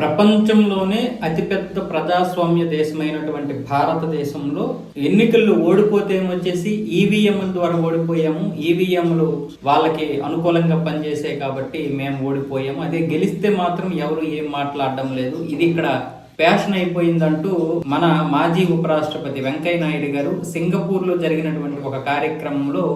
ప్రపంచంలోనే అతిపెద్ద ప్రజాస్వామ్య దేశమైనటువంటి భారతదేశంలో ఎన్నికల్లో ఓడిపోతే వచ్చేసి ఈవీఎంల ద్వారా ఓడిపోయాము. ఈవీఎంలు వాళ్ళకి అనుకూలంగా పనిచేసాయి కాబట్టి మేము ఓడిపోయాము. అదే గెలిస్తే మాత్రం ఎవరు ఏం మాట్లాడడం లేదు. ఇది ఇక్కడ ఫ్యాషన్ అయిపోయిందంటూ మన మాజీ ఉపరాష్ట్రపతి వెంకయ్య నాయుడు గారు సింగపూర్లో జరిగినటువంటి ఒక కార్యక్రమంలో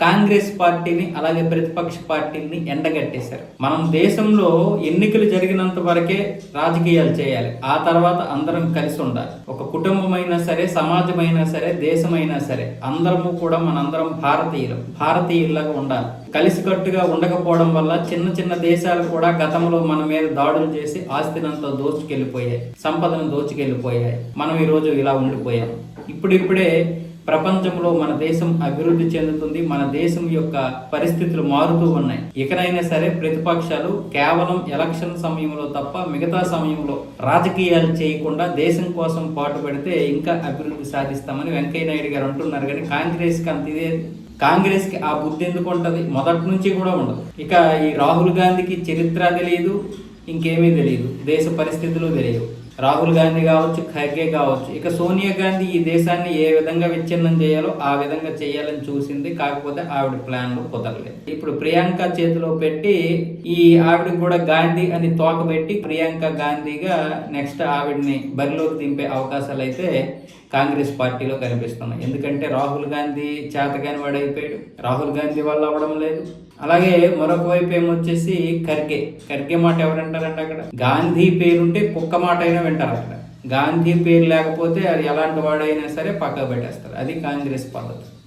కాంగ్రెస్ పార్టీని అలాగే ప్రతిపక్ష పార్టీని ఎండగట్టేశారు. మనం దేశంలో ఎన్నికలు జరిగినంత వరకే రాజకీయాలు చేయాలి. ఆ తర్వాత అందరం కలిసి ఉండాలి. ఒక కుటుంబం అయినా సరే సమాజమైనా సరే దేశమైనా సరే అందరము కూడా మనందరం భారతీయులు. భారతీయుల్లాగా ఉండాలి. కలిసికట్టుగా ఉండకపోవడం వల్ల చిన్న చిన్న దేశాలు కూడా గతంలో మన మీద దాడులు చేసి ఆస్తినంతా దోచుకెళ్ళిపోయాయి. సంపదను దోచుకెళ్ళిపోయాయి. మనం ఈరోజు ఇలా ఉండిపోయాం. ఇప్పుడిప్పుడే ప్రపంచంలో మన దేశం అభివృద్ధి చెందుతుంది మన దేశం యొక్క పరిస్థితులు మారుతూ ఉన్నాయి. ఇకనైనా సరే ప్రతిపక్షాలు కేవలం ఎలక్షన్ సమయంలో తప్ప మిగతా సమయంలో రాజకీయాలు చేయకుండా దేశం కోసం పాటుపడితే ఇంకా అభివృద్ధి సాధిస్తామని వెంకయ్య నాయుడు గారు అంటున్నారు. కానీ కాంగ్రెస్కి అంత ఇదే కాంగ్రెస్కి ఆ బుద్ధి ఎందుకు ఉంటుంది? మొదటి నుంచి కూడా ఉండదు. ఇక ఈ రాహుల్ గాంధీకి చరిత్ర తెలియదు ఇంకేమీ తెలియదు దేశ పరిస్థితులు తెలియవు రాహుల్ గాంధీ కావచ్చు ఖర్గే కావచ్చు. ఇక సోనియా గాంధీ ఈ దేశాన్ని ఏ విధంగా విచ్ఛిన్నం చేయాలో ఆ విధంగా చేయాలని చూసింది. కాకపోతే ఆవిడ ప్లాన్లు కుదరలేదు. ఇప్పుడు ప్రియాంక చేతిలో పెట్టి ఈ ఆవిడ కూడా గాంధీ అని తోకబెట్టి ప్రియాంక గాంధీగా నెక్స్ట్ ఆవిడని బరిలోకి దింపే అవకాశాలు అయితే కాంగ్రెస్ పార్టీలో కనిపిస్తున్నాయి. ఎందుకంటే రాహుల్ గాంధీ చేతగాని వాడు అయిపోయాడు రాహుల్ గాంధీ వల్ల అవ్వడం లేదు. అలాగే మరొక వైపు ఏమొచ్చేసి ఖర్గే. ఖర్గే మాట ఎవరంటారంటే అక్కడ? గాంధీ పేరుంటే కుక్క మాట అయినా వింటారు అక్కడ. గాంధీ పేరు లేకపోతే అది ఎలాంటి వాడైనా సరే పక్కకు పెట్టేస్తారు. అది కాంగ్రెస్ పద్ధతి.